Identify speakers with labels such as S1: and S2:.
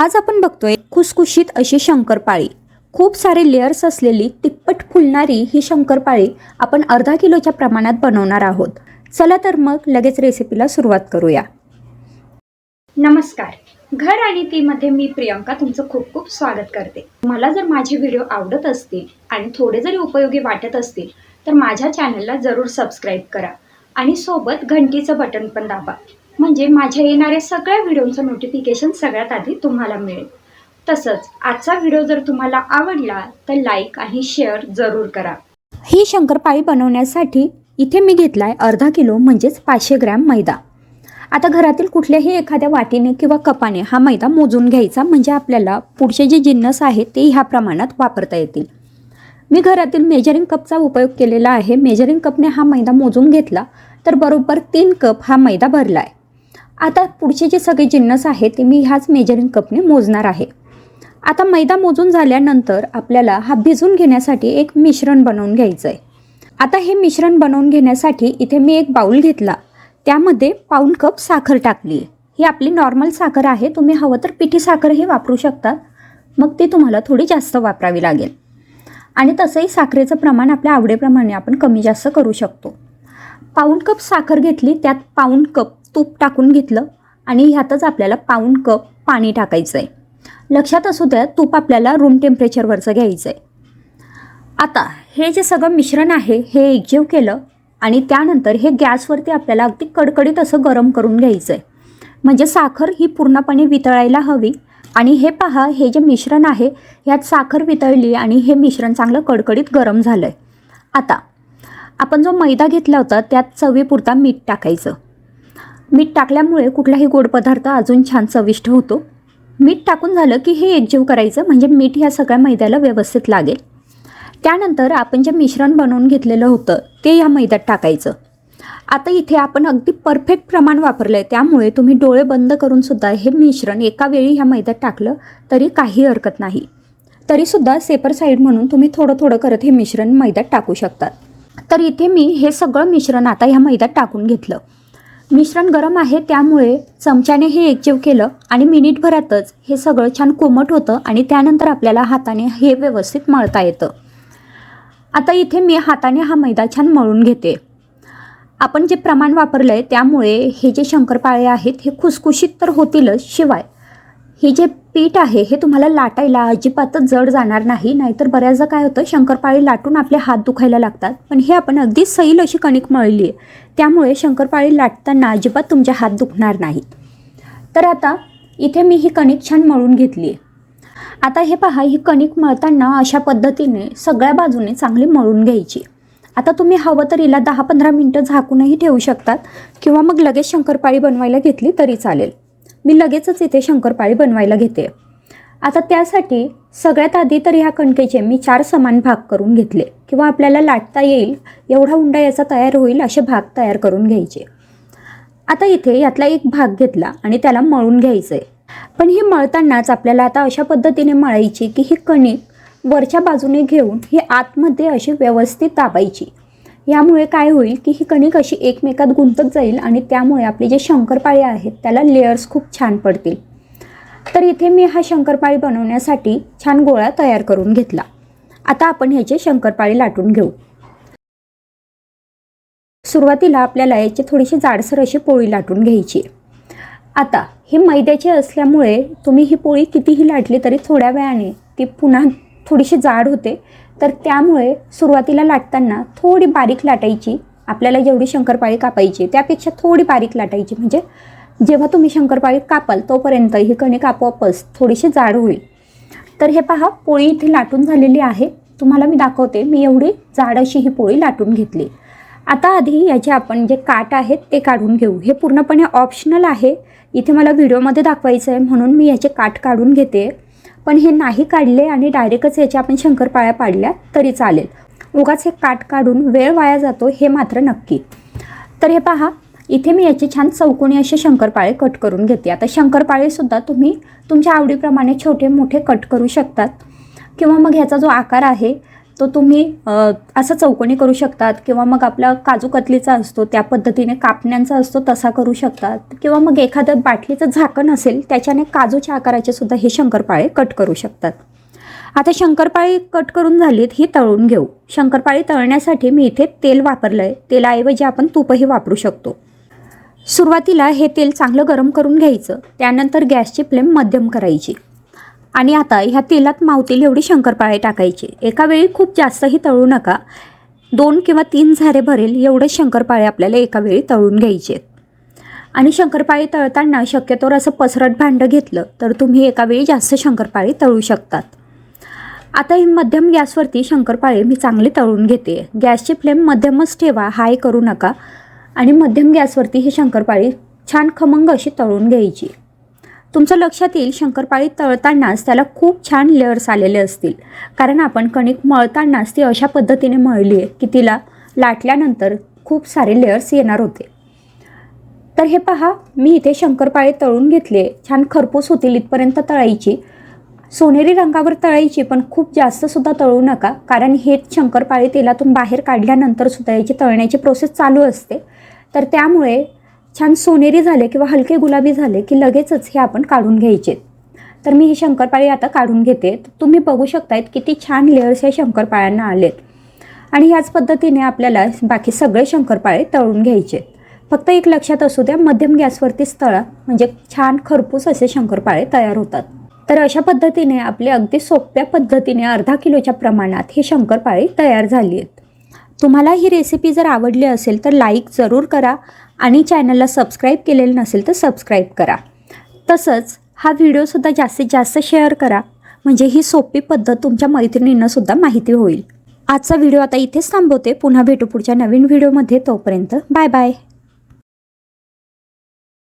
S1: आज आपण बघतोय खुसखुशीत अशी शंकरपाळी. खूप सारे लेयर्स असलेली तिप्पट फुलणारी ही शंकरपाळी आपण अर्धा किलोच्या प्रमाणात बनवणार आहोत. चला तर मग लगेच रेसिपीला सुरुवात करूया.
S2: नमस्कार. घर आणि तीमध्ये मी प्रियंका तुमचं खूप खूप स्वागत करते. मला जर माझे व्हिडिओ आवडत असतील आणि थोडे जरी उपयोगी वाटत असतील तर माझ्या चॅनलला जरूर सबस्क्राईब करा. आणि सोबत घंटीचं बटन पण दाबा. म्हणजे माझ्या येणाऱ्या सगळ्या व्हिडिओचं नोटिफिकेशन सगळ्यात आधी तुम्हाला मिळेल. तसंच आजचा व्हिडिओ जर तुम्हाला आवडला तर लाईक आणि शेअर जरूर करा.
S1: ही शंकरपाळी बनवण्यासाठी इथे मी घेतलाय अर्धा किलो म्हणजेच पाचशे ग्रॅम मैदा. आता घरातील कुठल्याही एखाद्या वाटीने किंवा कपाने हा मैदा मोजून घ्यायचा म्हणजे आपल्याला पुढचे जे जिन्नस आहेत ते ह्या प्रमाणात वापरता येतील. मी घरातील मेजरिंग कपचा उपयोग केलेला आहे. मेजरिंग कपने हा मैदा मोजून घेतला तर बरोबर तीन कप हा मैदा भरला आहे आता पुढचे जे सगळे जिन्नस आहेत ते मी ह्याच मेजरिंग कपने मोजणार आहे. आता मैदा मोजून झाल्यानंतर आपल्याला हा भिजून घेण्यासाठी एक मिश्रण बनवून घ्यायचं आहे आता हे मिश्रण बनवून घेण्यासाठी इथे मी एक बाऊल घेतला. त्यामध्ये पाऊण कप साखर टाकली. ही आपली नॉर्मल साखर आहे. तुम्ही हवं तर पिठी साखरही वापरू शकता. मग ती तुम्हाला थोडी जास्त वापरावी लागेल. आणि तसंही साखरेचं प्रमाण आपल्या आवडीप्रमाणे आपण कमी जास्त करू शकतो. पाऊण कप साखर घेतली त्यात पाऊण कप तूप टाकून घेतलं आणि ह्यातच आपल्याला पाऊण कप पाणी टाकायचं आहे लक्षात असू द्या तूप आपल्याला रूम टेम्परेचरवरचं घ्यायचं आहे आता हे जे सगळं मिश्रण आहे हे एकजीव केलं आणि त्यानंतर हे गॅसवरती आपल्याला अगदी कडकडीत असं गरम करून घ्यायचं आहे म्हणजे साखर ही पूर्णपणे वितळायला हवी आणि हे पहा हे जे मिश्रण आहे ह्यात साखर वितळली आणि हे मिश्रण चांगलं कडकडीत गरम झालं आहे आता आपण जो मैदा घेतला होता त्यात चवीपुरता मीठ टाकायचं. मीठ टाकल्यामुळे कुठलाही गोड पदार्थ अजून छान चविष्ट होतो. मीठ टाकून झालं की हे एकजीव करायचं म्हणजे मीठ ह्या सगळ्या मैद्याला व्यवस्थित लागेल. त्यानंतर आपण जे मिश्रण बनवून घेतलेलं होतं ते ह्या मैद्यात टाकायचं. आता इथे आपण अगदी परफेक्ट प्रमाण वापरलं आहे त्यामुळे तुम्ही डोळे बंद करून सुद्धा हे मिश्रण एका वेळी ह्या मैद्यात टाकलं तरी काही हरकत नाही. तरीसुद्धा सेपर साईड म्हणून तुम्ही थोडं थोडं करत हे मिश्रण मैद्यात टाकू शकतात. तर इथे मी हे सगळं मिश्रण आता ह्या मैद्यात टाकून घेतलं. मिश्रण गरम आहे त्यामुळे चमच्याने हे एकजीव केलं आणि मिनिटभरातच हे सगळं छान कोमट होतं आणि त्यानंतर आपल्याला हाताने हे व्यवस्थित मळता येतं. आता इथे मी हाताने हा मैदा छान मळून घेते. आपण जे प्रमाण वापरलं आहे त्यामुळे हे जे शंकरपाळे आहेत हे खुसखुशीत तर होतीलच शिवाय. हे जे पीठ आहे हे तुम्हाला लाटायला अजिबातच जड जाणार नाही नाहीतर बऱ्याचदा काय होतं शंकरपाळी लाटून आपले हात दुखायला लागतात. पण हे आपण अगदी सैल अशी कणिक मळली आहे. त्यामुळे शंकरपाळी लाटताना अजिबात तुमचे हात दुखणार नाहीत. तर आता इथे मी ही कणिक छान मळून घेतली आहे. आता हे पहा ही कणिक मळताना अशा पद्धतीने सगळ्या बाजूने चांगली मळून घ्यायची. आता तुम्ही हवं तर हिला दहा पंधरा मिनटं झाकूनही ठेवू शकतात. किंवा मग लगेच शंकरपाळी बनवायला घेतली तरी चालेल. मी लगेचच इथे शंकरपाळी बनवायला घेते. आता त्यासाठी सगळ्यात आधी तर ह्या कणकेचे मी चार समान भाग करून घेतले. किंवा आपल्याला लाटता येईल एवढा उंडा याचा तयार होईल असे भाग तयार करून घ्यायचे. आता इथे यातला एक भाग घेतला आणि त्याला मळून घ्यायचं आहे पण ही मळतानाच आपल्याला आता अशा पद्धतीने मळायची की ही कणिक वरच्या बाजूने घेऊन ही आतमध्ये अशी व्यवस्थित दाबायची. यामुळे काय होईल की ही कणिक अशी एकमेकात गुंतत जाईल आणि त्यामुळे आपले जे शंकरपाळी आहेत त्याला लेयर्स खूप छान पडतील. तर इथे मी हा शंकरपाळी बनवण्यासाठी छान गोळा तयार करून घेतला. आता आपण ह्याचे शंकरपाळी लाटून घेऊ. सुरुवातीला आपल्याला याची थोडीशी जाडसर अशी पोळी लाटून घ्यायची. आता हे मैद्याचे असल्यामुळे तुम्ही ही पोळी कितीही लाटली तरी थोड्या वेळाने ती पुन्हा थोडीशी जाड होते तर त्यामुळे सुरुवातीला लाटताना थोडी बारीक लाटायची. आपल्याला जेवढी शंकरपाळी कापायची त्यापेक्षा थोडी बारीक लाटायची. म्हणजे जेव्हा तुम्ही शंकरपाळी कापाल तोपर्यंत ही कणिक आपोआपच थोडीशी जाड होईल. तर हे पहा पोळी इथे लाटून झालेली आहे. तुम्हाला मी दाखवते मी एवढी जाड अशी ही पोळी लाटून घेतली. आता आधी याचे आपण जे काट आहेत ते काढून घेऊ. हे पूर्णपणे ऑप्शनल आहे. इथे मला व्हिडिओमध्ये दाखवायचं आहे म्हणून मी याचे काट काढून घेते. पण हे नाही काढले आणि डायरेक्टच याच्या आपण शंकरपाळ्या पाडल्या तरी चालेल. उगाच हे काट काढून वेळ वाया जातो हे मात्र नक्की. तर हे पहा इथे मी याचे छान चौकोनी असे शंकरपाळे कट करून घेते. आता शंकरपाळेसुद्धा तुम्ही तुमच्या आवडीप्रमाणे छोटे मोठे कट करू शकतात. किंवा मग ह्याचा जो आकार आहे तो तुम्ही असं चौकोनी करू शकतात किंवा मग आपला काजू कतलीचा असतो त्या पद्धतीने कापण्यांचा असतो तसा करू शकतात. किंवा मग एखादं बाटलीचं झाकण असेल त्याच्याने काजूच्या आकाराचे सुद्धा हे शंकरपाळे कट करू शकतात. आता शंकरपाळी कट करून झालीत ही तळून घेऊ. शंकरपाळी तळण्यासाठी मी इथे तेल वापरलं आहे तेलाऐवजी आपण तूपही वापरू शकतो. सुरुवातीला हे तेल चांगलं गरम करून घ्यायचं. त्यानंतर गॅसची फ्लेम मध्यम करायची. आणि आता ह्या तेलात मावतील एवढी शंकरपाळे टाकायची. एका वेळी खूप जास्तही तळू नका. दोन किंवा तीन झारे भरेल एवढे शंकरपाळे आपल्याला एका वेळी तळून घ्यायचे. आणि शंकरपाळी तळताना शक्यतोवर असं पसरट भांडं घेतलं तर तुम्ही एका वेळी जास्त शंकरपाळी तळू शकतात. आता ही मध्यम गॅसवरती शंकरपाळे मी चांगले तळून घेते. गॅसची फ्लेम मध्यमच ठेवा हाय करू नका. आणि मध्यम गॅसवरती ही शंकरपाळी छान खमंग अशी तळून घ्यायची. तुमचं लक्षात येईल शंकरपाळी तळतानाच त्याला खूप छान लेअर्स आलेले असतील. कारण आपण कणिक मळतानाच ती अशा पद्धतीने मळली आहे की तिला लाटल्यानंतर खूप सारे लेअर्स येणार होते. तर हे पहा मी इथे शंकरपाळी तळून घेतले. छान खरपूस होतील इथपर्यंत तळायची. सोनेरी रंगावर तळायची पण खूप जास्तसुद्धा तळू नका. कारण हे शंकरपाळी तेलातून बाहेर काढल्यानंतर सुद्धा याची तळण्याची प्रोसेस चालू असते. तर त्यामुळे छान सोनेरी झाले किंवा हलके गुलाबी झाले की लगेचच हे आपण काढून घ्यायचे. तर मी ही शंकरपाळी आता काढून घेते. तर तुम्ही बघू शकतायत किती छान लेअर्स या शंकरपाळ्यांना आलेत. आणि ह्याच पद्धतीने आपल्याला बाकी सगळे शंकरपाळे तळून घ्यायचे. फक्त एक लक्षात असू द्या मध्यम गॅसवरतीच तळा म्हणजे छान खरपूस असे शंकरपाळे तयार होतात. तर अशा पद्धतीने आपले अगदी सोप्या पद्धतीने अर्धा किलोच्या प्रमाणात ही शंकरपाळी तयार झाली आहेत तुम्हाला ही रेसिपी जर आवडली असेल तर लाईक जरूर करा आणि चॅनलला सबस्क्राईब केलेलं नसेल तर सबस्क्राईब करा. तसंच हा व्हिडिओसुद्धा जास्तीत जास्त शेअर करा. म्हणजे ही सोपी पद्धत तुमच्या मैत्रिणींनासुद्धा माहिती होईल. आजचा व्हिडिओ आता इथेच थांबवते. पुन्हा भेटू पुढच्या नवीन व्हिडिओमध्ये तोपर्यंत बाय बाय